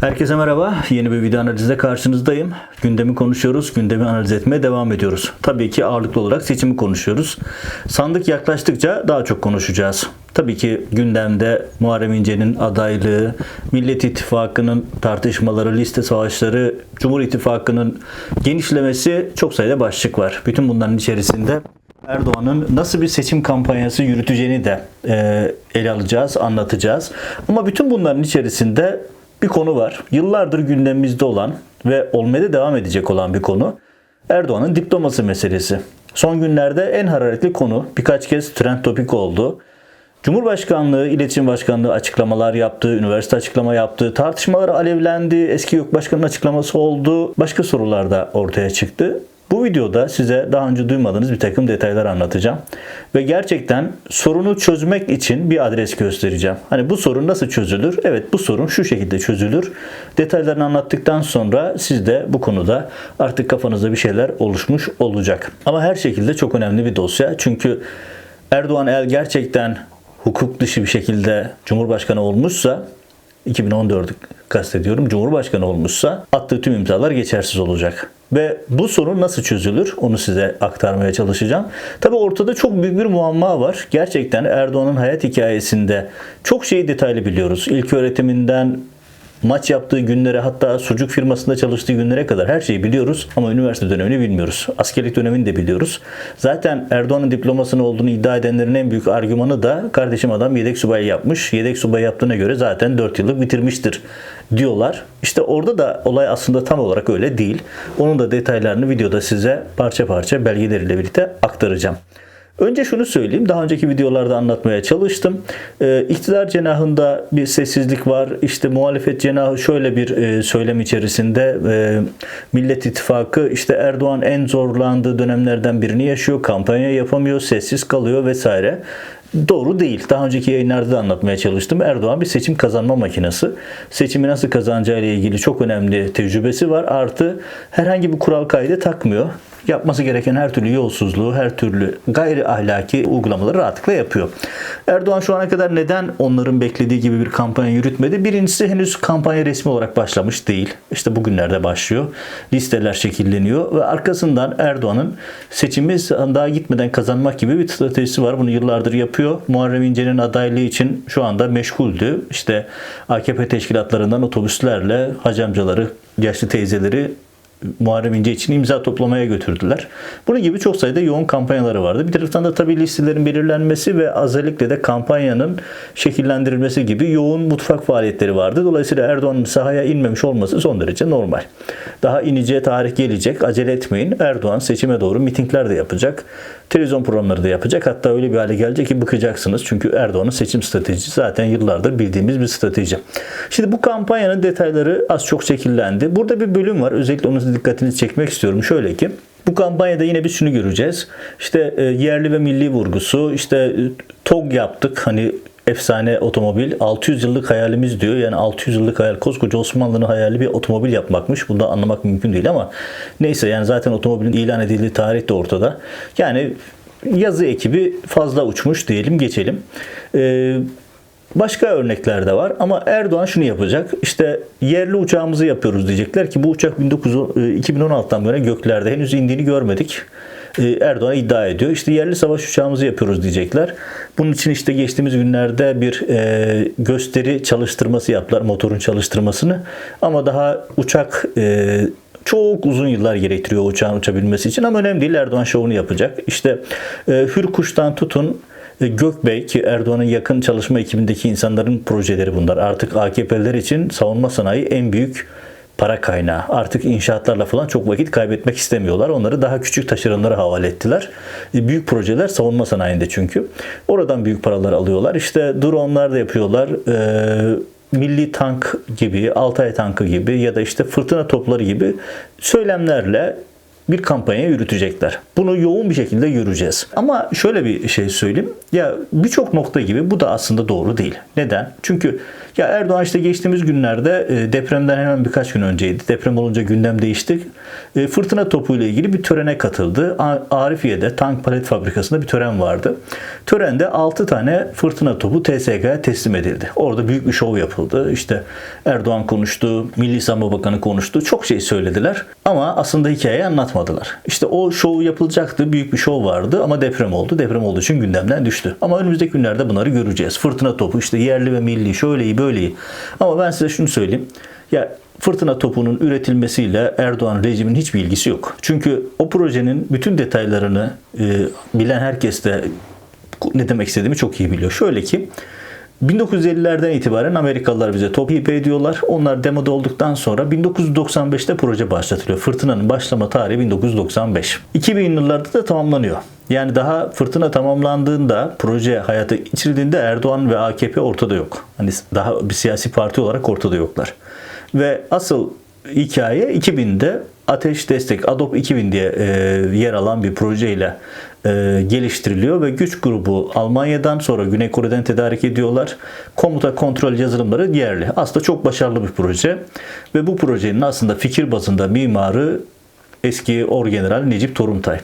Herkese merhaba. Yeni bir video analizde karşınızdayım. Gündemi konuşuyoruz. Gündemi analiz etmeye devam ediyoruz. Tabii ki ağırlıklı olarak seçimi konuşuyoruz. Sandık yaklaştıkça daha çok konuşacağız. Tabii ki gündemde Muharrem İnce'nin adaylığı, Millet İttifakı'nın tartışmaları, liste savaşları, Cumhur İttifakı'nın genişlemesi çok sayıda başlık var. Bütün bunların içerisinde Erdoğan'ın nasıl bir seçim kampanyası yürüteceğini de e, ele alacağız, anlatacağız. Ama bütün bunların içerisinde bir konu var. Yıllardır gündemimizde olan ve olmaya devam edecek olan bir konu. Erdoğan'ın diploması meselesi. Son günlerde en hararetli konu birkaç kez trend topik oldu. Cumhurbaşkanlığı, İletişim Başkanlığı açıklamalar yaptı, üniversite açıklama yaptı, tartışmalar alevlendi, eski yok başkanın açıklaması oldu, başka sorular da ortaya çıktı. Bu videoda size daha önce duymadığınız bir takım detaylar anlatacağım. Ve gerçekten sorunu çözmek için bir adres göstereceğim. Hani bu sorun nasıl çözülür? Evet bu sorun şu şekilde çözülür. Detaylarını anlattıktan sonra siz de bu konuda artık kafanızda bir şeyler oluşmuş olacak. Ama her şekilde çok önemli bir dosya. Çünkü Erdoğan eğer gerçekten hukuk dışı bir şekilde Cumhurbaşkanı olmuşsa 2014'ü kastediyorum. Cumhurbaşkanı olmuşsa attığı tüm imzalar geçersiz olacak. Ve bu sorun nasıl çözülür onu size aktarmaya çalışacağım. Tabi ortada çok büyük bir muamma var. Gerçekten Erdoğan'ın hayat hikayesinde çok şeyi detaylı biliyoruz. İlk öğretiminden maç yaptığı günlere hatta sucuk firmasında çalıştığı günlere kadar her şeyi biliyoruz ama üniversite dönemini bilmiyoruz. Askerlik dönemini de biliyoruz. Zaten Erdoğan'ın diplomasının olduğunu iddia edenlerin en büyük argümanı da kardeşim adam yedek subay yapmış. Yedek subay yaptığına göre zaten 4 yıllık bitirmiştir diyorlar. İşte orada da olay aslında tam olarak öyle değil. Onun da detaylarını videoda size parça parça belgeleriyle birlikte aktaracağım. Önce şunu söyleyeyim. Daha önceki videolarda anlatmaya çalıştım. Ee, iktidar cenahında bir sessizlik var. İşte muhalefet cenahı şöyle bir e, söylem içerisinde e, Millet İttifakı işte Erdoğan en zorlandığı dönemlerden birini yaşıyor. Kampanya yapamıyor, sessiz kalıyor vesaire. Doğru değil. Daha önceki yayınlarda da anlatmaya çalıştım. Erdoğan bir seçim kazanma makinesi. Seçimi nasıl kazanacağı ile ilgili çok önemli tecrübesi var. Artı herhangi bir kural kaydı takmıyor. Yapması gereken her türlü yolsuzluğu, her türlü gayri ahlaki uygulamaları rahatlıkla yapıyor. Erdoğan şu ana kadar neden onların beklediği gibi bir kampanya yürütmedi? Birincisi henüz kampanya resmi olarak başlamış değil. İşte bugünlerde başlıyor. Listeler şekilleniyor ve arkasından Erdoğan'ın seçimi sandığa gitmeden kazanmak gibi bir stratejisi var. Bunu yıllardır yapıyor. Muharrem İnce'nin adaylığı için şu anda meşguldü. İşte AKP teşkilatlarından otobüslerle hacamcaları, yaşlı teyzeleri Muharrem İnce için imza toplamaya götürdüler. Bunun gibi çok sayıda yoğun kampanyaları vardı. Bir taraftan da tabii listelerin belirlenmesi ve özellikle de kampanyanın şekillendirilmesi gibi yoğun mutfak faaliyetleri vardı. Dolayısıyla Erdoğan'ın sahaya inmemiş olması son derece normal. Daha ineceği tarih gelecek. Acele etmeyin. Erdoğan seçime doğru mitingler de yapacak. Televizyon programları da yapacak. Hatta öyle bir hale gelecek ki bıkacaksınız. Çünkü Erdoğan'ın seçim stratejisi zaten yıllardır bildiğimiz bir strateji. Şimdi bu kampanyanın detayları az çok şekillendi. Burada bir bölüm var. Özellikle onun dikkatinizi çekmek istiyorum. Şöyle ki bu kampanyada yine bir şunu göreceğiz. İşte e, yerli ve milli vurgusu, işte e, TOG yaptık. Hani efsane otomobil 600 yıllık hayalimiz diyor. Yani 600 yıllık hayal koskoca Osmanlı'nın hayali bir otomobil yapmakmış. Bunu da anlamak mümkün değil ama neyse yani zaten otomobilin ilan edildiği tarih de ortada. Yani yazı ekibi fazla uçmuş diyelim geçelim. Ee, Başka örnekler de var ama Erdoğan şunu yapacak. İşte yerli uçağımızı yapıyoruz diyecekler ki bu uçak 19, 2016'dan beri göklerde henüz indiğini görmedik. Ee, Erdoğan iddia ediyor. İşte yerli savaş uçağımızı yapıyoruz diyecekler. Bunun için işte geçtiğimiz günlerde bir e, gösteri çalıştırması yaptılar. Motorun çalıştırmasını. Ama daha uçak e, çok uzun yıllar gerektiriyor uçağın uçabilmesi için ama önemli değil. Erdoğan şovunu yapacak. İşte e, Hürkuş'tan tutun e, Gökbey ki Erdoğan'ın yakın çalışma ekibindeki insanların projeleri bunlar. Artık AKP'liler için savunma sanayi en büyük para kaynağı. Artık inşaatlarla falan çok vakit kaybetmek istemiyorlar. Onları daha küçük taşeronlara havale ettiler. E, Büyük projeler savunma sanayinde çünkü. Oradan büyük paralar alıyorlar. İşte dronlar da yapıyorlar. Ee, milli tank gibi, Altay tankı gibi ya da işte fırtına topları gibi söylemlerle bir kampanya yürütecekler. Bunu yoğun bir şekilde göreceğiz. Ama şöyle bir şey söyleyeyim. Ya birçok nokta gibi bu da aslında doğru değil. Neden? Çünkü Ya Erdoğan işte geçtiğimiz günlerde e, depremden hemen birkaç gün önceydi. Deprem olunca gündem değişti. E, Fırtına topu ile ilgili bir törene katıldı. Arifiye'de tank palet fabrikasında bir tören vardı. Törende 6 tane fırtına topu TSK'ya teslim edildi. Orada büyük bir şov yapıldı. İşte Erdoğan konuştu, Milli Savunma Bakanı konuştu. Çok şey söylediler ama aslında hikayeyi anlatmadılar. İşte o şov yapılacaktı. Büyük bir şov vardı ama deprem oldu. Deprem olduğu için gündemden düştü. Ama önümüzdeki günlerde bunları göreceğiz. Fırtına topu işte yerli ve milli böyleyi. Ama ben size şunu söyleyeyim. Ya fırtına topunun üretilmesiyle Erdoğan rejimin hiçbir ilgisi yok. Çünkü o projenin bütün detaylarını e, bilen herkes de ne demek istediğimi çok iyi biliyor. Şöyle ki 1950'lerden itibaren Amerikalılar bize top hibe ediyorlar. Onlar demoda olduktan sonra 1995'te proje başlatılıyor. Fırtınanın başlama tarihi 1995. 2000 yıllarda da tamamlanıyor. Yani daha fırtına tamamlandığında, proje hayata geçirildiğinde Erdoğan ve AKP ortada yok. Hani daha bir siyasi parti olarak ortada yoklar. Ve asıl hikaye 2000'de Ateş Destek Adop 2000 diye e, yer alan bir projeyle e, geliştiriliyor ve güç grubu Almanya'dan sonra Güney Kore'den tedarik ediyorlar. Komuta kontrol yazılımları yerli. Aslında çok başarılı bir proje ve bu projenin aslında fikir bazında mimarı eski Orgeneral Necip Toruntay.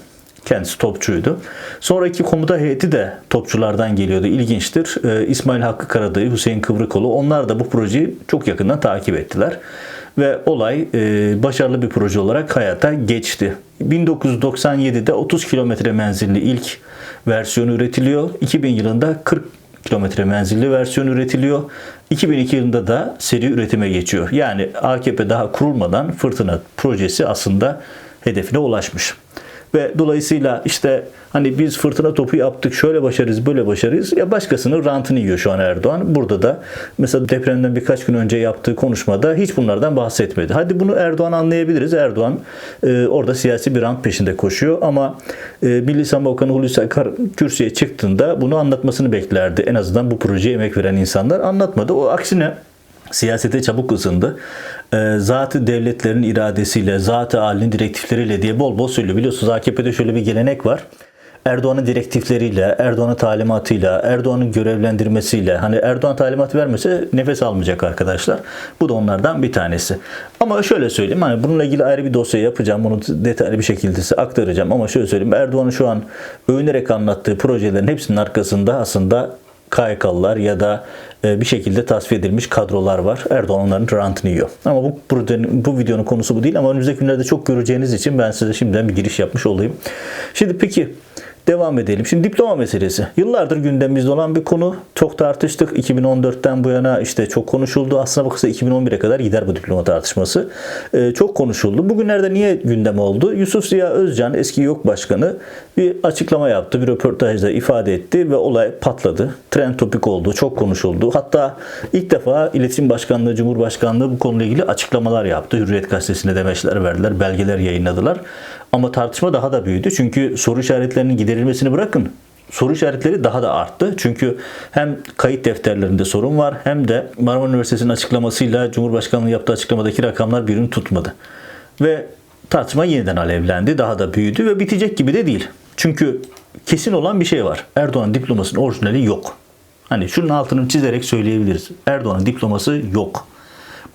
Kendisi topçuydu. Sonraki komuta heyeti de topçulardan geliyordu. İlginçtir. Ee, İsmail Hakkı Karadayı, Hüseyin Kıvrıkoğlu onlar da bu projeyi çok yakından takip ettiler. Ve olay e, başarılı bir proje olarak hayata geçti. 1997'de 30 kilometre menzilli ilk versiyonu üretiliyor. 2000 yılında 40 kilometre menzilli versiyon üretiliyor. 2002 yılında da seri üretime geçiyor. Yani AKP daha kurulmadan Fırtına projesi aslında hedefine ulaşmış. Ve dolayısıyla işte hani biz fırtına topu yaptık şöyle başarırız böyle başarırız ya başkasının rantını yiyor şu an Erdoğan. Burada da mesela depremden birkaç gün önce yaptığı konuşmada hiç bunlardan bahsetmedi. Hadi bunu Erdoğan anlayabiliriz. Erdoğan e, orada siyasi bir rant peşinde koşuyor ama e, Milli Savunma Bakanı Hulusi Akar kürsüye çıktığında bunu anlatmasını beklerdi. En azından bu projeye emek veren insanlar anlatmadı. O aksine siyasete çabuk ısındı. E, zatı devletlerin iradesiyle, zatı halinin direktifleriyle diye bol bol söylüyor. Biliyorsunuz AKP'de şöyle bir gelenek var. Erdoğan'ın direktifleriyle, Erdoğan'ın talimatıyla, Erdoğan'ın görevlendirmesiyle hani Erdoğan talimat vermese nefes almayacak arkadaşlar. Bu da onlardan bir tanesi. Ama şöyle söyleyeyim hani bununla ilgili ayrı bir dosya yapacağım. Bunu detaylı bir şekilde size aktaracağım. Ama şöyle söyleyeyim Erdoğan'ın şu an övünerek anlattığı projelerin hepsinin arkasında aslında KYK'lılar ya da bir şekilde tasfiye edilmiş kadrolar var. Erdoğan onların rantını yiyor. Ama bu, bu videonun konusu bu değil ama önümüzdeki günlerde çok göreceğiniz için ben size şimdiden bir giriş yapmış olayım. Şimdi peki Devam edelim. Şimdi diploma meselesi. Yıllardır gündemimizde olan bir konu. Çok tartıştık. 2014'ten bu yana işte çok konuşuldu. Aslına bakılsa 2011'e kadar gider bu diploma tartışması. Ee, çok konuşuldu. Bugünlerde niye gündem oldu? Yusuf Ziya Özcan eski YOK Başkanı bir açıklama yaptı. Bir röportajda ifade etti ve olay patladı. Trend topik oldu. Çok konuşuldu. Hatta ilk defa İletişim Başkanlığı, Cumhurbaşkanlığı bu konuyla ilgili açıklamalar yaptı. Hürriyet Gazetesi'ne demeçler verdiler. Belgeler yayınladılar. Ama tartışma daha da büyüdü. Çünkü soru işaretlerinin giderilmesini bırakın. Soru işaretleri daha da arttı. Çünkü hem kayıt defterlerinde sorun var hem de Marmara Üniversitesi'nin açıklamasıyla Cumhurbaşkanlığı yaptığı açıklamadaki rakamlar birbirini tutmadı. Ve tartışma yeniden alevlendi. Daha da büyüdü ve bitecek gibi de değil. Çünkü kesin olan bir şey var. Erdoğan diplomasının orijinali yok. Hani şunun altını çizerek söyleyebiliriz. Erdoğan'ın diploması yok.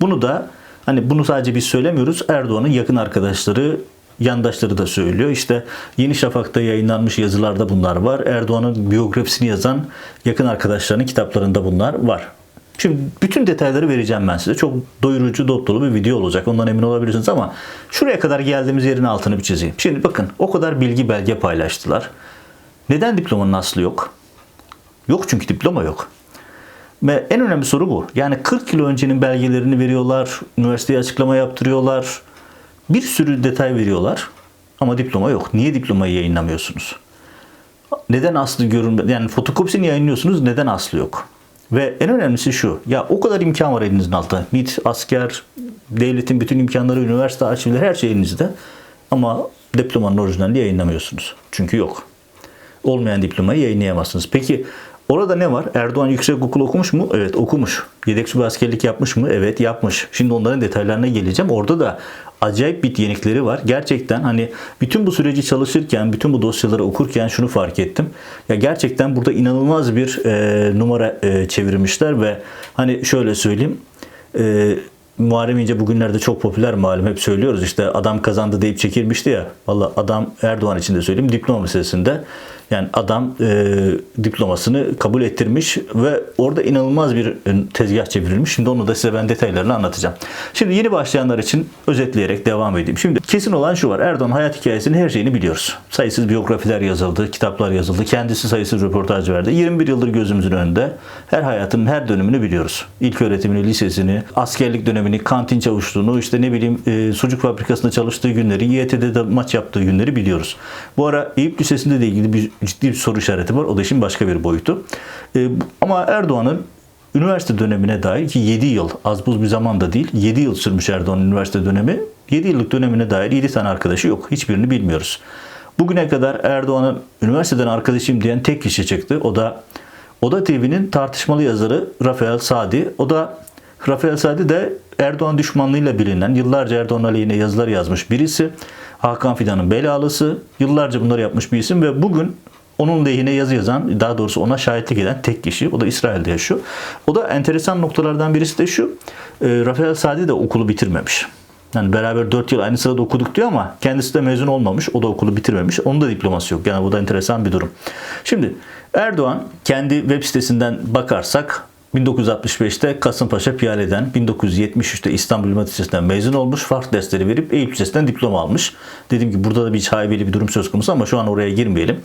Bunu da hani bunu sadece biz söylemiyoruz. Erdoğan'ın yakın arkadaşları yandaşları da söylüyor. İşte Yeni Şafak'ta yayınlanmış yazılarda bunlar var. Erdoğan'ın biyografisini yazan yakın arkadaşlarının kitaplarında bunlar var. Şimdi bütün detayları vereceğim ben size. Çok doyurucu, dop dolu bir video olacak. Ondan emin olabilirsiniz ama şuraya kadar geldiğimiz yerin altını bir çizeyim. Şimdi bakın o kadar bilgi belge paylaştılar. Neden diplomanın aslı yok? Yok çünkü diploma yok. Ve en önemli soru bu. Yani 40 yıl öncenin belgelerini veriyorlar, üniversiteye açıklama yaptırıyorlar, bir sürü detay veriyorlar ama diploma yok. Niye diplomayı yayınlamıyorsunuz? Neden aslı görünme yani fotokopisini yayınlıyorsunuz neden aslı yok? Ve en önemlisi şu. Ya o kadar imkan var elinizin altında. MIT, asker, devletin bütün imkanları, üniversite arşivleri her şey elinizde. Ama diplomanın orijinalini yayınlamıyorsunuz. Çünkü yok. Olmayan diplomayı yayınlayamazsınız. Peki Orada ne var? Erdoğan yüksek okul okumuş mu? Evet okumuş. Yedek subay askerlik yapmış mı? Evet yapmış. Şimdi onların detaylarına geleceğim. Orada da acayip bir yenikleri var. Gerçekten hani bütün bu süreci çalışırken, bütün bu dosyaları okurken şunu fark ettim. Ya gerçekten burada inanılmaz bir e, numara e, çevirmişler ve hani şöyle söyleyeyim. E, Muharrem İnce bugünlerde çok popüler malum hep söylüyoruz işte adam kazandı deyip çekilmişti ya. Valla adam Erdoğan için de söyleyeyim diploma meselesinde yani adam e, diplomasını kabul ettirmiş ve orada inanılmaz bir e, tezgah çevrilmiş. Şimdi onu da size ben detaylarını anlatacağım. Şimdi yeni başlayanlar için özetleyerek devam edeyim. Şimdi kesin olan şu var. Erdoğan hayat hikayesinin her şeyini biliyoruz. Sayısız biyografiler yazıldı, kitaplar yazıldı. Kendisi sayısız röportaj verdi. 21 yıldır gözümüzün önünde. Her hayatının her dönemini biliyoruz. İlk öğretimini, lisesini, askerlik dönemini, kantin çavuşluğunu, işte ne bileyim e, sucuk fabrikasında çalıştığı günleri, İET'de de maç yaptığı günleri biliyoruz. Bu ara Eyüp Lisesi'nde de ilgili bir ciddi bir soru işareti var. O da işin başka bir boyutu. E, ama Erdoğan'ın üniversite dönemine dair ki 7 yıl az buz bir zaman da değil. 7 yıl sürmüş Erdoğan'ın üniversite dönemi. 7 yıllık dönemine dair 7 tane arkadaşı yok. Hiçbirini bilmiyoruz. Bugüne kadar Erdoğan'ın üniversiteden arkadaşım diyen tek kişi çıktı. O da Oda TV'nin tartışmalı yazarı Rafael Sadi. O da Rafael Sadi de Erdoğan düşmanlığıyla bilinen, yıllarca Erdoğan aleyhine yazılar yazmış birisi. Hakan Fidan'ın belalısı. Yıllarca bunları yapmış bir isim ve bugün onun lehine yazı yazan, daha doğrusu ona şahitlik eden tek kişi. O da İsrail'de yaşıyor. O da enteresan noktalardan birisi de şu. E, Rafael Sadi de okulu bitirmemiş. Yani beraber 4 yıl aynı sırada okuduk diyor ama kendisi de mezun olmamış. O da okulu bitirmemiş. Onun da diploması yok. Yani bu da enteresan bir durum. Şimdi Erdoğan kendi web sitesinden bakarsak 1965'te Kasımpaşa Piyale'den, 1973'te İstanbul İmam Lisesi'nden mezun olmuş. Farklı dersleri verip Eyüp Lisesi'nden diploma almış. Dediğim gibi burada da bir şaibeli bir durum söz konusu ama şu an oraya girmeyelim.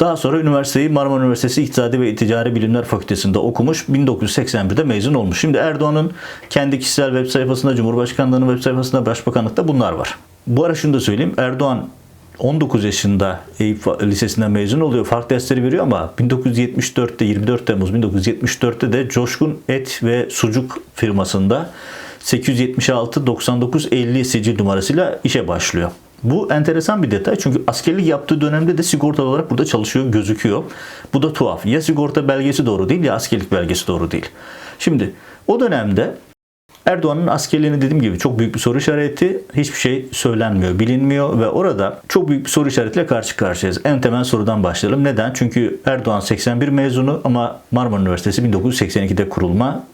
Daha sonra üniversiteyi Marmara Üniversitesi İktisadi ve Ticari Bilimler Fakültesi'nde okumuş. 1981'de mezun olmuş. Şimdi Erdoğan'ın kendi kişisel web sayfasında, Cumhurbaşkanlığı'nın web sayfasında, Başbakanlıkta bunlar var. Bu ara şunu da söyleyeyim. Erdoğan 19 yaşında Eyüp Lisesi'nden mezun oluyor. Farklı dersleri veriyor ama 1974'te 24 Temmuz 1974'te de Coşkun Et ve Sucuk firmasında 876 99 50 sicil numarasıyla işe başlıyor. Bu enteresan bir detay çünkü askerlik yaptığı dönemde de sigortalı olarak burada çalışıyor gözüküyor. Bu da tuhaf. Ya sigorta belgesi doğru değil ya askerlik belgesi doğru değil. Şimdi o dönemde Erdoğan'ın askerliğini dediğim gibi çok büyük bir soru işareti. Hiçbir şey söylenmiyor, bilinmiyor ve orada çok büyük bir soru işaretiyle karşı karşıyayız. En temel sorudan başlayalım. Neden? Çünkü Erdoğan 81 mezunu ama Marmara Üniversitesi 1982'de kurulma.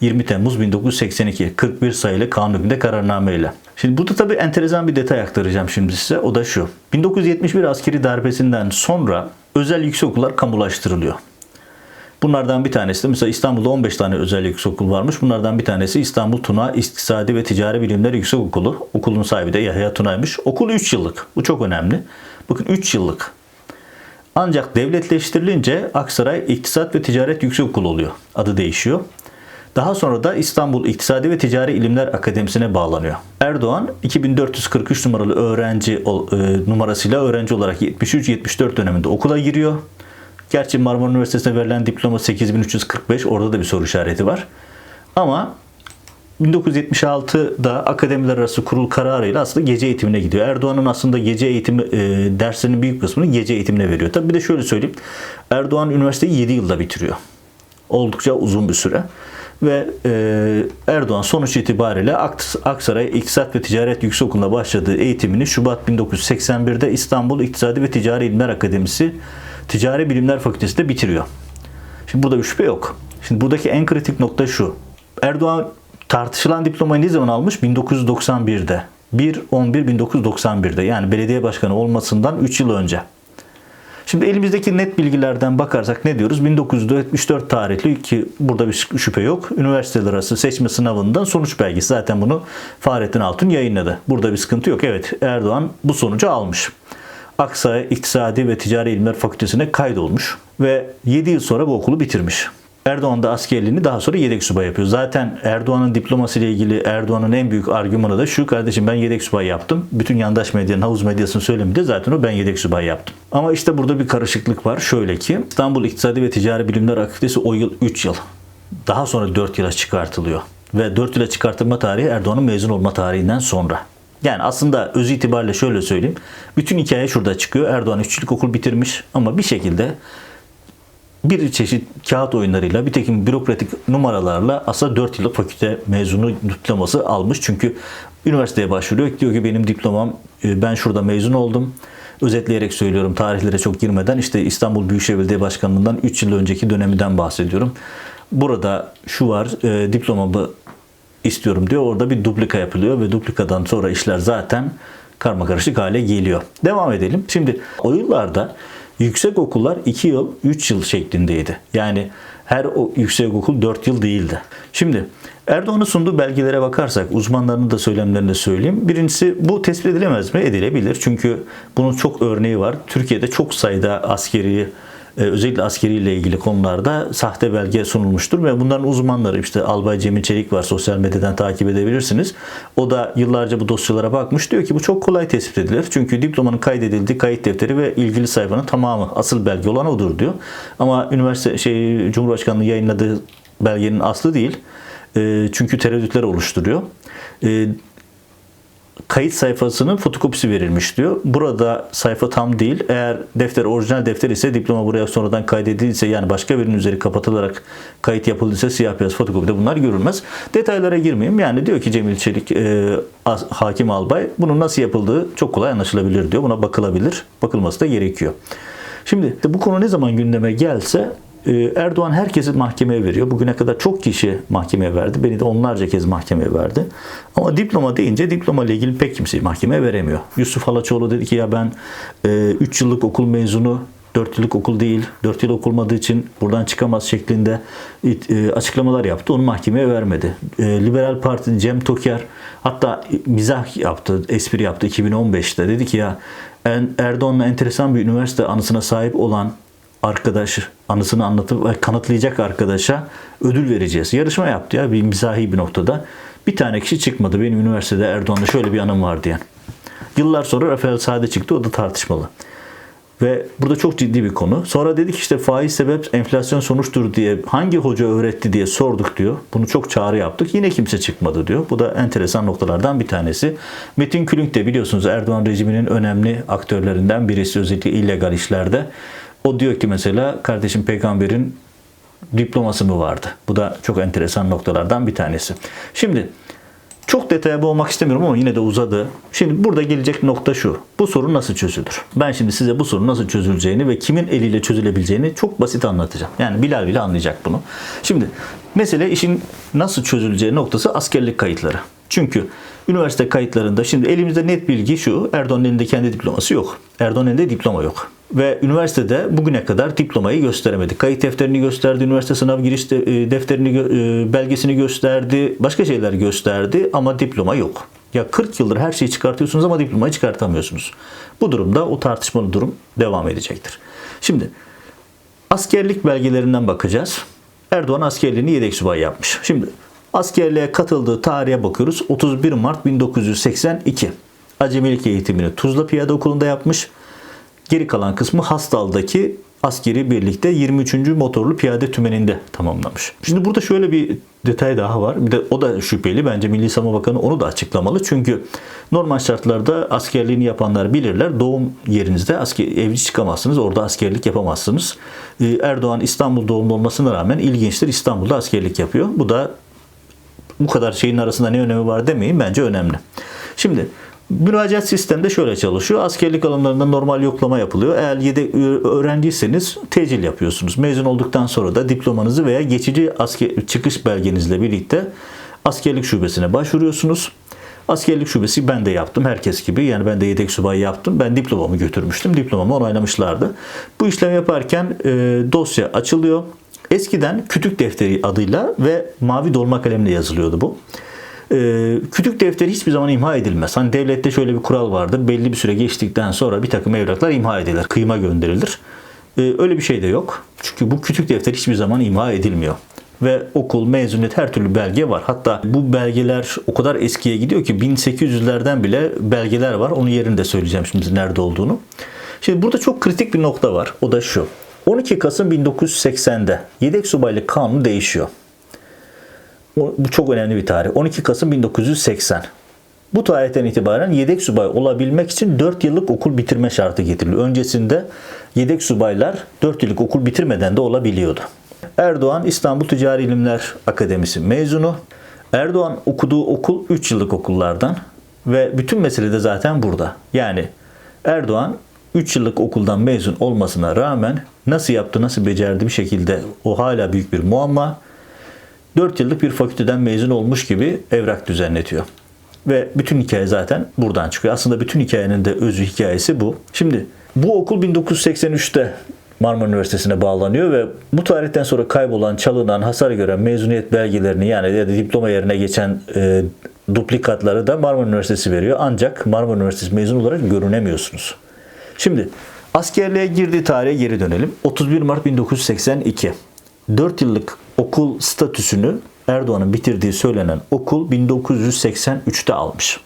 20 Temmuz 1982 41 sayılı kanun hükmünde kararnameyle. Şimdi burada tabii enteresan bir detay aktaracağım şimdi size. O da şu. 1971 askeri darbesinden sonra özel yüksekokullar kamulaştırılıyor. Bunlardan bir tanesi de mesela İstanbul'da 15 tane özel yüksekokul varmış. Bunlardan bir tanesi İstanbul Tuna İktisadi ve Ticari Bilimler Yüksekokulu. Okulun sahibi de Yahya Tuna'ymış. Okul 3 yıllık. Bu çok önemli. Bakın 3 yıllık. Ancak devletleştirilince Aksaray İktisat ve Ticaret Yüksekokulu oluyor. Adı değişiyor. Daha sonra da İstanbul İktisadi ve Ticari İlimler Akademisi'ne bağlanıyor. Erdoğan 2443 numaralı öğrenci e, numarasıyla öğrenci olarak 73-74 döneminde okula giriyor. Gerçi Marmara Üniversitesi'ne verilen diploma 8345 orada da bir soru işareti var. Ama 1976'da akademiler arası kurul kararıyla aslında gece eğitimine gidiyor. Erdoğan'ın aslında gece eğitimi e, derslerinin büyük kısmını gece eğitimine veriyor. Tabi bir de şöyle söyleyeyim. Erdoğan üniversiteyi 7 yılda bitiriyor. Oldukça uzun bir süre. Ve e, Erdoğan sonuç itibariyle Aksaray İktisat ve Ticaret Yüksekokulu'na başladığı eğitimini Şubat 1981'de İstanbul İktisadi ve Ticari İlimler Akademisi Ticari Bilimler Fakültesi'nde bitiriyor. Şimdi burada bir şüphe yok. Şimdi buradaki en kritik nokta şu. Erdoğan tartışılan diplomayı ne zaman almış? 1991'de. 1-11-1991'de yani belediye başkanı olmasından 3 yıl önce. Şimdi elimizdeki net bilgilerden bakarsak ne diyoruz? 1974 tarihli ki burada bir şüphe yok. Üniversiteler arası seçme sınavından sonuç belgesi. Zaten bunu Fahrettin Altun yayınladı. Burada bir sıkıntı yok. Evet Erdoğan bu sonucu almış. Aksaray İktisadi ve Ticari İlimler Fakültesine kaydolmuş ve 7 yıl sonra bu okulu bitirmiş. Erdoğan da askerliğini daha sonra yedek subay yapıyor. Zaten Erdoğan'ın diploması ile ilgili Erdoğan'ın en büyük argümanı da şu kardeşim ben yedek subay yaptım. Bütün yandaş medyanın havuz medyasının söylemi de zaten o ben yedek subay yaptım. Ama işte burada bir karışıklık var. Şöyle ki İstanbul İktisadi ve Ticari Bilimler Akademisi o yıl 3 yıl. Daha sonra 4 yıla çıkartılıyor. Ve 4 yıla çıkartılma tarihi Erdoğan'ın mezun olma tarihinden sonra. Yani aslında öz itibariyle şöyle söyleyeyim. Bütün hikaye şurada çıkıyor. Erdoğan üçlük okul bitirmiş ama bir şekilde bir çeşit kağıt oyunlarıyla, bir takım bürokratik numaralarla aslında 4 yıllık fakülte mezunu diploması almış. Çünkü üniversiteye başvuruyor. Diyor ki benim diplomam, e, ben şurada mezun oldum. Özetleyerek söylüyorum tarihlere çok girmeden işte İstanbul Büyükşehir Belediye Başkanlığı'ndan 3 yıl önceki döneminden bahsediyorum. Burada şu var e, diplomamı istiyorum diyor. Orada bir duplika yapılıyor ve duplikadan sonra işler zaten karma karışık hale geliyor. Devam edelim. Şimdi o yıllarda yüksek okullar 2 yıl, 3 yıl şeklindeydi. Yani her o yüksek okul 4 yıl değildi. Şimdi Erdoğan'ın sunduğu belgelere bakarsak uzmanların da söylemlerini söyleyeyim. Birincisi bu tespit edilemez mi? Edilebilir. Çünkü bunun çok örneği var. Türkiye'de çok sayıda askeri özellikle askeriyle ilgili konularda sahte belge sunulmuştur ve bunların uzmanları işte Albay Cemil Çelik var sosyal medyadan takip edebilirsiniz. O da yıllarca bu dosyalara bakmış diyor ki bu çok kolay tespit edilir. Çünkü diplomanın kaydedildiği kayıt defteri ve ilgili sayfanın tamamı asıl belge olan odur diyor. Ama üniversite şey Cumhurbaşkanlığı yayınladığı belgenin aslı değil. E, çünkü tereddütler oluşturuyor. E, kayıt sayfasının fotokopisi verilmiş diyor. Burada sayfa tam değil. Eğer defter orijinal defter ise diploma buraya sonradan kaydedildiyse yani başka birinin üzeri kapatılarak kayıt yapıldıysa siyah beyaz fotokopide bunlar görülmez. Detaylara girmeyeyim. Yani diyor ki Cemil Çelik e, hakim albay bunun nasıl yapıldığı çok kolay anlaşılabilir diyor. Buna bakılabilir. Bakılması da gerekiyor. Şimdi bu konu ne zaman gündeme gelse Erdoğan herkesi mahkemeye veriyor. Bugüne kadar çok kişi mahkemeye verdi. Beni de onlarca kez mahkemeye verdi. Ama diploma deyince diploma ile ilgili pek kimseyi mahkemeye veremiyor. Yusuf Halaçoğlu dedi ki ya ben 3 e, yıllık okul mezunu 4 yıllık okul değil, 4 yıl okulmadığı için buradan çıkamaz şeklinde e, açıklamalar yaptı. Onu mahkemeye vermedi. E, Liberal Parti Cem Toker hatta mizah yaptı, espri yaptı 2015'te. Dedi ki ya Erdoğan'la enteresan bir üniversite anısına sahip olan arkadaş anısını anlatıp ve kanıtlayacak arkadaşa ödül vereceğiz. Yarışma yaptı ya bir mizahi bir noktada. Bir tane kişi çıkmadı. Benim üniversitede Erdoğan'da şöyle bir anım var diyen. Yıllar sonra Rafael Sade çıktı. O da tartışmalı. Ve burada çok ciddi bir konu. Sonra dedik işte faiz sebep enflasyon sonuçtur diye hangi hoca öğretti diye sorduk diyor. Bunu çok çağrı yaptık. Yine kimse çıkmadı diyor. Bu da enteresan noktalardan bir tanesi. Metin Külünk de biliyorsunuz Erdoğan rejiminin önemli aktörlerinden birisi özellikle illegal işlerde. O diyor ki mesela kardeşim peygamberin diploması mı vardı? Bu da çok enteresan noktalardan bir tanesi. Şimdi çok detaya boğmak istemiyorum ama yine de uzadı. Şimdi burada gelecek nokta şu. Bu sorun nasıl çözülür? Ben şimdi size bu sorun nasıl çözüleceğini ve kimin eliyle çözülebileceğini çok basit anlatacağım. Yani Bilal bile anlayacak bunu. Şimdi mesele işin nasıl çözüleceği noktası askerlik kayıtları. Çünkü üniversite kayıtlarında şimdi elimizde net bilgi şu. Erdoğan'ın elinde kendi diploması yok. Erdoğan'ın elinde diploma yok. Ve üniversitede bugüne kadar diplomayı gösteremedi. Kayıt defterini gösterdi, üniversite sınav giriş e, defterini, e, belgesini gösterdi, başka şeyler gösterdi ama diploma yok. Ya 40 yıldır her şeyi çıkartıyorsunuz ama diplomayı çıkartamıyorsunuz. Bu durumda o tartışmalı durum devam edecektir. Şimdi askerlik belgelerinden bakacağız. Erdoğan askerliğini yedek subay yapmış. Şimdi askerliğe katıldığı tarihe bakıyoruz. 31 Mart 1982. Acemilik eğitimini Tuzla Piyade Okulu'nda yapmış. Geri kalan kısmı Hastal'daki askeri birlikte 23. motorlu piyade tümeninde tamamlamış. Şimdi burada şöyle bir detay daha var. Bir de o da şüpheli. Bence Milli Savunma Bakanı onu da açıklamalı. Çünkü normal şartlarda askerliğini yapanlar bilirler. Doğum yerinizde asker, evci çıkamazsınız. Orada askerlik yapamazsınız. Ee, Erdoğan İstanbul doğumlu olmasına rağmen ilginçtir İstanbul'da askerlik yapıyor. Bu da bu kadar şeyin arasında ne önemi var demeyin. Bence önemli. Şimdi Müracaat sistemde şöyle çalışıyor. Askerlik alımlarında normal yoklama yapılıyor. Eğer yedek öğrenciyseniz tecil yapıyorsunuz. Mezun olduktan sonra da diplomanızı veya geçici asker, çıkış belgenizle birlikte askerlik şubesine başvuruyorsunuz. Askerlik şubesi ben de yaptım herkes gibi. Yani ben de yedek subay yaptım. Ben diplomamı götürmüştüm. Diplomamı onaylamışlardı. Bu işlemi yaparken e, dosya açılıyor. Eskiden kütük defteri adıyla ve mavi dolma kalemle yazılıyordu bu. Ee, kütük defteri hiçbir zaman imha edilmez. Hani devlette şöyle bir kural vardır. Belli bir süre geçtikten sonra bir takım evraklar imha edilir. Kıyma gönderilir. Ee, öyle bir şey de yok. Çünkü bu kütük defter hiçbir zaman imha edilmiyor ve okul, mezuniyet her türlü belge var. Hatta bu belgeler o kadar eskiye gidiyor ki 1800'lerden bile belgeler var. Onun yerini de söyleyeceğim şimdi nerede olduğunu. Şimdi burada çok kritik bir nokta var. O da şu. 12 Kasım 1980'de yedek subaylık kanunu değişiyor. Bu çok önemli bir tarih. 12 Kasım 1980. Bu tarihten itibaren yedek subay olabilmek için 4 yıllık okul bitirme şartı getiriliyor. Öncesinde yedek subaylar 4 yıllık okul bitirmeden de olabiliyordu. Erdoğan İstanbul Ticari İlimler Akademisi mezunu. Erdoğan okuduğu okul 3 yıllık okullardan ve bütün mesele de zaten burada. Yani Erdoğan 3 yıllık okuldan mezun olmasına rağmen nasıl yaptı, nasıl becerdi bir şekilde o hala büyük bir muamma. 4 yıllık bir fakülteden mezun olmuş gibi evrak düzenletiyor. Ve bütün hikaye zaten buradan çıkıyor. Aslında bütün hikayenin de özü hikayesi bu. Şimdi bu okul 1983'te Marmara Üniversitesi'ne bağlanıyor ve bu tarihten sonra kaybolan, çalınan, hasar gören mezuniyet belgelerini yani ya da diploma yerine geçen e, duplikatları da Marmara Üniversitesi veriyor. Ancak Marmara Üniversitesi mezun olarak görünemiyorsunuz. Şimdi askerliğe girdiği tarihe geri dönelim. 31 Mart 1982. 4 yıllık okul statüsünü Erdoğan'ın bitirdiği söylenen okul 1983'te almış.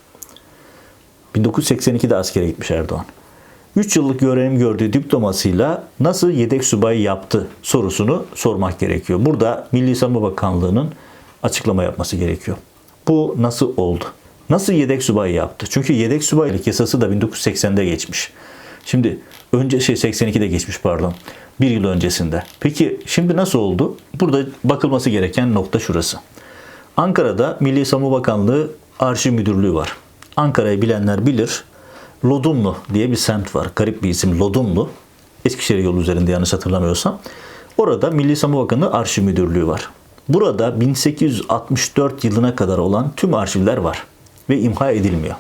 1982'de askere gitmiş Erdoğan. 3 yıllık görev gördüğü diplomasıyla nasıl yedek subayı yaptı sorusunu sormak gerekiyor. Burada Milli Savunma Bakanlığı'nın açıklama yapması gerekiyor. Bu nasıl oldu? Nasıl yedek subayı yaptı? Çünkü yedek subaylık yasası da 1980'de geçmiş. Şimdi önce şey 82'de geçmiş pardon. Bir yıl öncesinde. Peki şimdi nasıl oldu? Burada bakılması gereken nokta şurası. Ankara'da Milli Savunma Bakanlığı Arşiv Müdürlüğü var. Ankara'yı bilenler bilir. Lodumlu diye bir semt var. Garip bir isim Lodumlu. Eskişehir yolu üzerinde yanlış hatırlamıyorsam. Orada Milli Savunma Bakanlığı Arşiv Müdürlüğü var. Burada 1864 yılına kadar olan tüm arşivler var ve imha edilmiyor.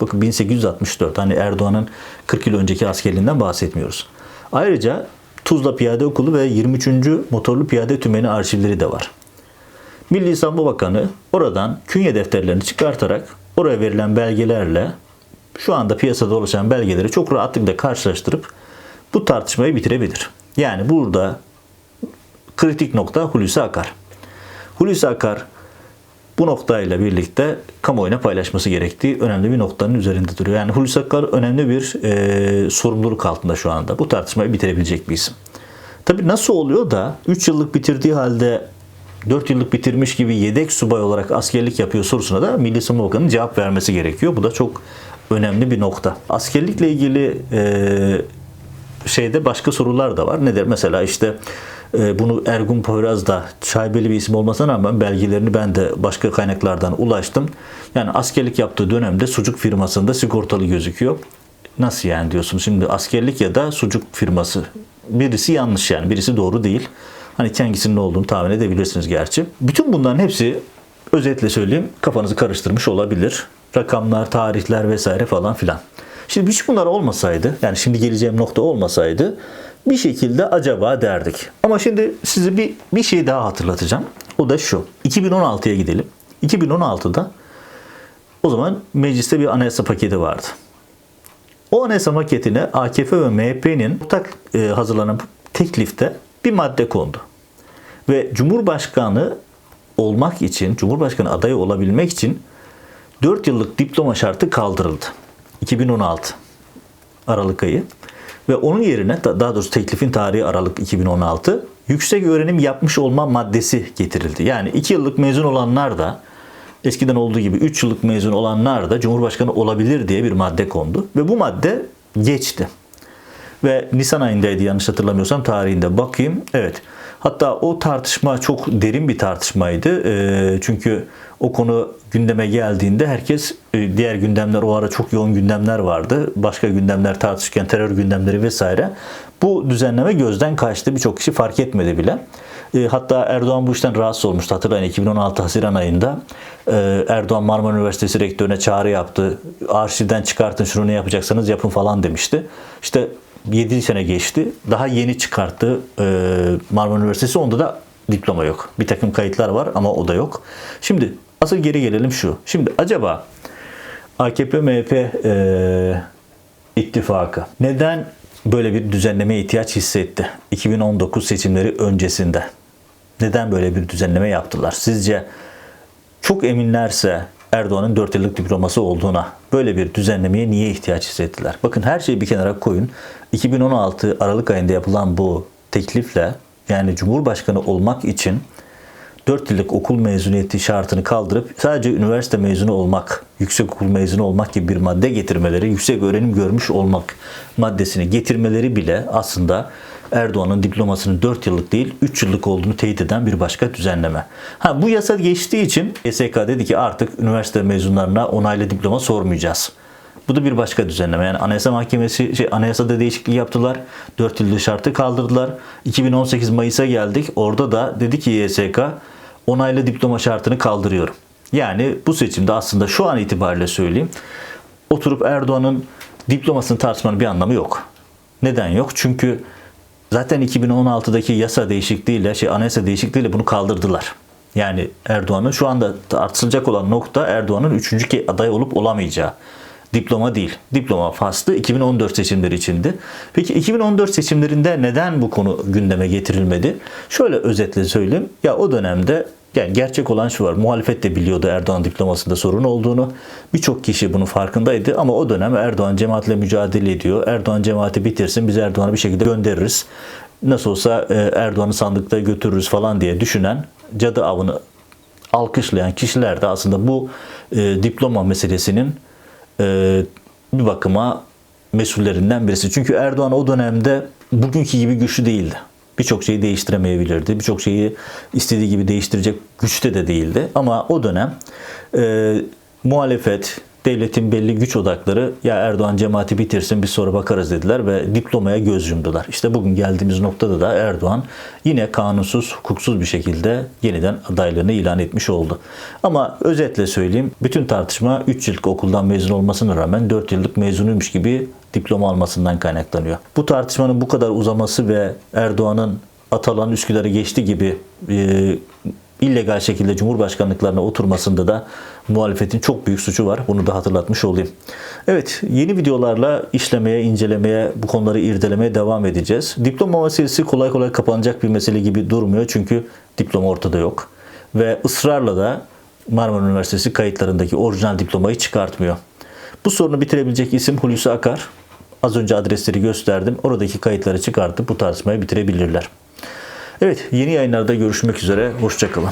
Bakın 1864 hani Erdoğan'ın 40 yıl önceki askerliğinden bahsetmiyoruz. Ayrıca Tuzla Piyade Okulu ve 23. Motorlu Piyade Tümeni arşivleri de var. Milli Savunma Bakanı oradan künye defterlerini çıkartarak oraya verilen belgelerle şu anda piyasada oluşan belgeleri çok rahatlıkla karşılaştırıp bu tartışmayı bitirebilir. Yani burada kritik nokta Hulusi Akar. Hulusi Akar bu noktayla birlikte kamuoyuna paylaşması gerektiği önemli bir noktanın üzerinde duruyor. Yani Hulusi Akar önemli bir e, sorumluluk altında şu anda. Bu tartışmayı bitirebilecek bir isim. Tabi nasıl oluyor da 3 yıllık bitirdiği halde 4 yıllık bitirmiş gibi yedek subay olarak askerlik yapıyor sorusuna da Milli Savunma Bakanı'nın cevap vermesi gerekiyor. Bu da çok önemli bir nokta. Askerlikle ilgili e, şeyde başka sorular da var. Nedir? Mesela işte bunu Ergun Poyraz da şaibeli bir isim olmasına rağmen belgelerini ben de başka kaynaklardan ulaştım. Yani askerlik yaptığı dönemde sucuk firmasında sigortalı gözüküyor. Nasıl yani diyorsun? Şimdi askerlik ya da sucuk firması birisi yanlış yani birisi doğru değil. Hani hangisinin ne olduğunu tahmin edebilirsiniz gerçi. Bütün bunların hepsi özetle söyleyeyim kafanızı karıştırmış olabilir. Rakamlar, tarihler vesaire falan filan. Şimdi hiç bunlar olmasaydı yani şimdi geleceğim nokta olmasaydı bir şekilde acaba derdik. Ama şimdi size bir, bir şey daha hatırlatacağım. O da şu. 2016'ya gidelim. 2016'da o zaman mecliste bir anayasa paketi vardı. O anayasa paketine AKP ve MHP'nin ortak e, hazırlanan teklifte bir madde kondu. Ve Cumhurbaşkanı olmak için, Cumhurbaşkanı adayı olabilmek için 4 yıllık diploma şartı kaldırıldı. 2016 Aralık ayı. Ve onun yerine daha doğrusu teklifin tarihi Aralık 2016 yüksek öğrenim yapmış olma maddesi getirildi. Yani 2 yıllık mezun olanlar da eskiden olduğu gibi 3 yıllık mezun olanlar da Cumhurbaşkanı olabilir diye bir madde kondu. Ve bu madde geçti. Ve Nisan ayındaydı yanlış hatırlamıyorsam tarihinde bakayım. Evet. Hatta o tartışma çok derin bir tartışmaydı. Çünkü o konu gündeme geldiğinde herkes e, diğer gündemler o ara çok yoğun gündemler vardı. Başka gündemler tartışırken terör gündemleri vesaire. Bu düzenleme gözden kaçtı. Birçok kişi fark etmedi bile. E, hatta Erdoğan bu işten rahatsız olmuştu. Hatırlayın 2016 Haziran ayında e, Erdoğan Marmara Üniversitesi rektörüne çağrı yaptı. Arşivden çıkartın şunu ne yapacaksanız yapın falan demişti. İşte 7 sene geçti. Daha yeni çıkarttı Marmara Üniversitesi. Onda da diploma yok. Bir takım kayıtlar var ama o da yok. Şimdi Asıl geri gelelim şu. Şimdi acaba AKP MHP e, ittifakı neden böyle bir düzenlemeye ihtiyaç hissetti 2019 seçimleri öncesinde? Neden böyle bir düzenleme yaptılar? Sizce çok eminlerse Erdoğan'ın 4 yıllık diploması olduğuna böyle bir düzenlemeye niye ihtiyaç hissettiler? Bakın her şeyi bir kenara koyun. 2016 Aralık ayında yapılan bu teklifle yani Cumhurbaşkanı olmak için 4 yıllık okul mezuniyeti şartını kaldırıp sadece üniversite mezunu olmak, yüksek okul mezunu olmak gibi bir madde getirmeleri, yüksek öğrenim görmüş olmak maddesini getirmeleri bile aslında Erdoğan'ın diplomasının 4 yıllık değil 3 yıllık olduğunu teyit eden bir başka düzenleme. Ha bu yasa geçtiği için YSK dedi ki artık üniversite mezunlarına onaylı diploma sormayacağız. Bu da bir başka düzenleme. Yani Anayasa Mahkemesi şey, anayasada değişiklik yaptılar. 4 yıllık şartı kaldırdılar. 2018 Mayıs'a geldik. Orada da dedi ki YSK onaylı diploma şartını kaldırıyorum. Yani bu seçimde aslında şu an itibariyle söyleyeyim. Oturup Erdoğan'ın diplomasını tartışmanın bir anlamı yok. Neden yok? Çünkü zaten 2016'daki yasa değişikliğiyle, şey anayasa değişikliğiyle bunu kaldırdılar. Yani Erdoğan'ın şu anda tartışılacak olan nokta Erdoğan'ın üçüncü aday olup olamayacağı. Diploma değil. Diploma faslı 2014 seçimleri içindi. Peki 2014 seçimlerinde neden bu konu gündeme getirilmedi? Şöyle özetle söyleyeyim. Ya o dönemde yani gerçek olan şu var. Muhalefet de biliyordu Erdoğan diplomasında sorun olduğunu. Birçok kişi bunun farkındaydı ama o dönem Erdoğan cemaatle mücadele ediyor. Erdoğan cemaati bitirsin biz Erdoğan'ı bir şekilde göndeririz. Nasıl olsa e, Erdoğan'ı sandıkta götürürüz falan diye düşünen cadı avını alkışlayan kişiler de aslında bu e, diploma meselesinin e, bir bakıma mesullerinden birisi. Çünkü Erdoğan o dönemde bugünkü gibi güçlü değildi. Birçok şeyi değiştiremeyebilirdi. Birçok şeyi istediği gibi değiştirecek güçte de değildi. Ama o dönem e, muhalefet, devletin belli güç odakları ya Erdoğan cemaati bitirsin biz sonra bakarız dediler ve diplomaya göz yumdular. İşte bugün geldiğimiz noktada da Erdoğan yine kanunsuz, hukuksuz bir şekilde yeniden adaylığını ilan etmiş oldu. Ama özetle söyleyeyim bütün tartışma 3 yıllık okuldan mezun olmasına rağmen 4 yıllık mezunuymuş gibi diploma almasından kaynaklanıyor. Bu tartışmanın bu kadar uzaması ve Erdoğan'ın Atalan Üsküdar'ı geçti gibi e, illegal şekilde Cumhurbaşkanlıklarına oturmasında da muhalefetin çok büyük suçu var. Bunu da hatırlatmış olayım. Evet yeni videolarla işlemeye, incelemeye, bu konuları irdelemeye devam edeceğiz. Diploma meselesi kolay kolay kapanacak bir mesele gibi durmuyor. Çünkü diploma ortada yok. Ve ısrarla da Marmara Üniversitesi kayıtlarındaki orijinal diplomayı çıkartmıyor. Bu sorunu bitirebilecek isim Hulusi Akar. Az önce adresleri gösterdim. Oradaki kayıtları çıkartıp bu tartışmayı bitirebilirler. Evet, yeni yayınlarda görüşmek üzere. Hoşçakalın.